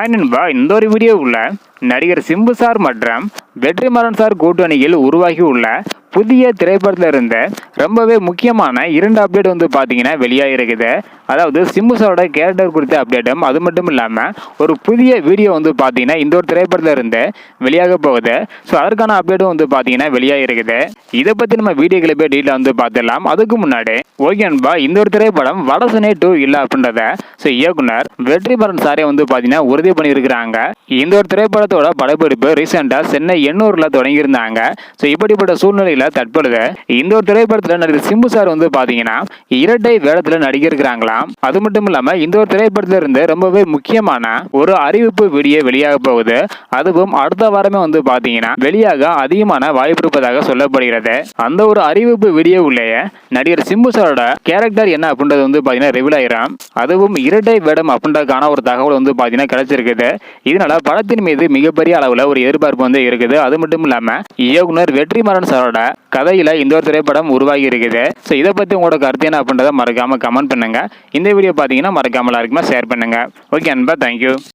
Hi நண்பா இந்த ஒரு வீடியோவுள்ள நடிகர் சிம்பு சார் மற்றும் வெற்றிமாறன் சார் கூட்டணியில் உருவாகி உள்ள புதிய திரைப்படத்தில் இருந்த ரொம்பவே முக்கியமான இரண்டு அப்டேட் வந்து பார்த்தீங்கன்னா வெளியாக இருக்குது அதாவது சிம்பு சாரோட கேரக்டர் குறித்த அப்டேட்டும் அது மட்டும் இல்லாமல் ஒரு புதிய வீடியோ வந்து பார்த்தீங்கன்னா இந்த ஒரு திரைப்படத்தில் இருந்து வெளியாக போகுது. ஸோ அதற்கான அப்டேட்டும் வந்து பார்த்தீங்கன்னா வெளியாக இருக்குது. இதை பற்றி நம்ம வீடியோக்களை போய் டீட்டெயில் வந்து பார்த்துடலாம். அதுக்கு முன்னாடி ஓகே அன்பா இந்த ஒரு திரைப்படம் வடசனை டூ இல்லை அப்படின்றத ஸோ இயக்குனர் வெற்றிமாறன் சாரே வந்து பார்த்தீங்கன்னா உறுதி பண்ணியிருக்கிறாங்க. இந்த ஒரு திரைப்படத்தோட படப்பிடிப்பு ரீசெண்டாக சென்னை எண்ணூரில் தொடங்கியிருந்தாங்க. ஸோ இப்படிப்பட்ட சூழ்நிலையில் தற்பொழுது இந்த ஒரு திரைப்படத்தில் நடிகர் சிம்பு சார் வந்து பார்த்தீங்கன்னா இரட்டை வேடத்தில் நடிக்கிருக்கிறாங்களாம் அது மட்டும் இல்லாமல் இந்த ஒரு திரைப்படத்தில் இருந்து ரொம்பவே முக்கியமான ஒரு அறிவிப்பு வீடியோ வெளியாக போகுது. அதுவும் அடுத்த வாரமே வந்து பாத்தீங்கன்னா வெளியாக அதிகமான வாய்ப்பு இருப்பதாக சொல்லப்படுகிறது. அந்த ஒரு அறிவிப்பு வீடியோ உள்ளேயே நடிகர் சிம்பு சாரோட கேரக்டர் என்ன அப்படின்றது வந்து பார்த்தீங்கன்னா ரிவீல் ஆயிரும். அதுவும் இரட்டை வேடம் அப்படின்றதுக்கான ஒரு தகவல் வந்து பார்த்தீங்கன்னா கிடைச்சிருக்குது. இதனால படத்தின் மீது மிகப்பெரிய அளவில் ஒரு எதிர்பார்ப்பு வந்து இருக்குது. அது மட்டும் இல்லாமல் இயக்குனர் வெற்றிமாறன் சாரோட கதையில் இந்த ஒரு திரைப்படம் உருவாகி இருக்குது. ஸோ இதை பற்றி உங்களோட கருத்து என்ன அப்படின்றத மறக்காமல் கமெண்ட் பண்ணுங்க. இந்த வீடியோ பார்த்தீங்கன்னா மறக்காமல் எல்லாருக்குமே ஷேர் பண்ணுங்கள் ஓகே அன்பா தேங்க்யூ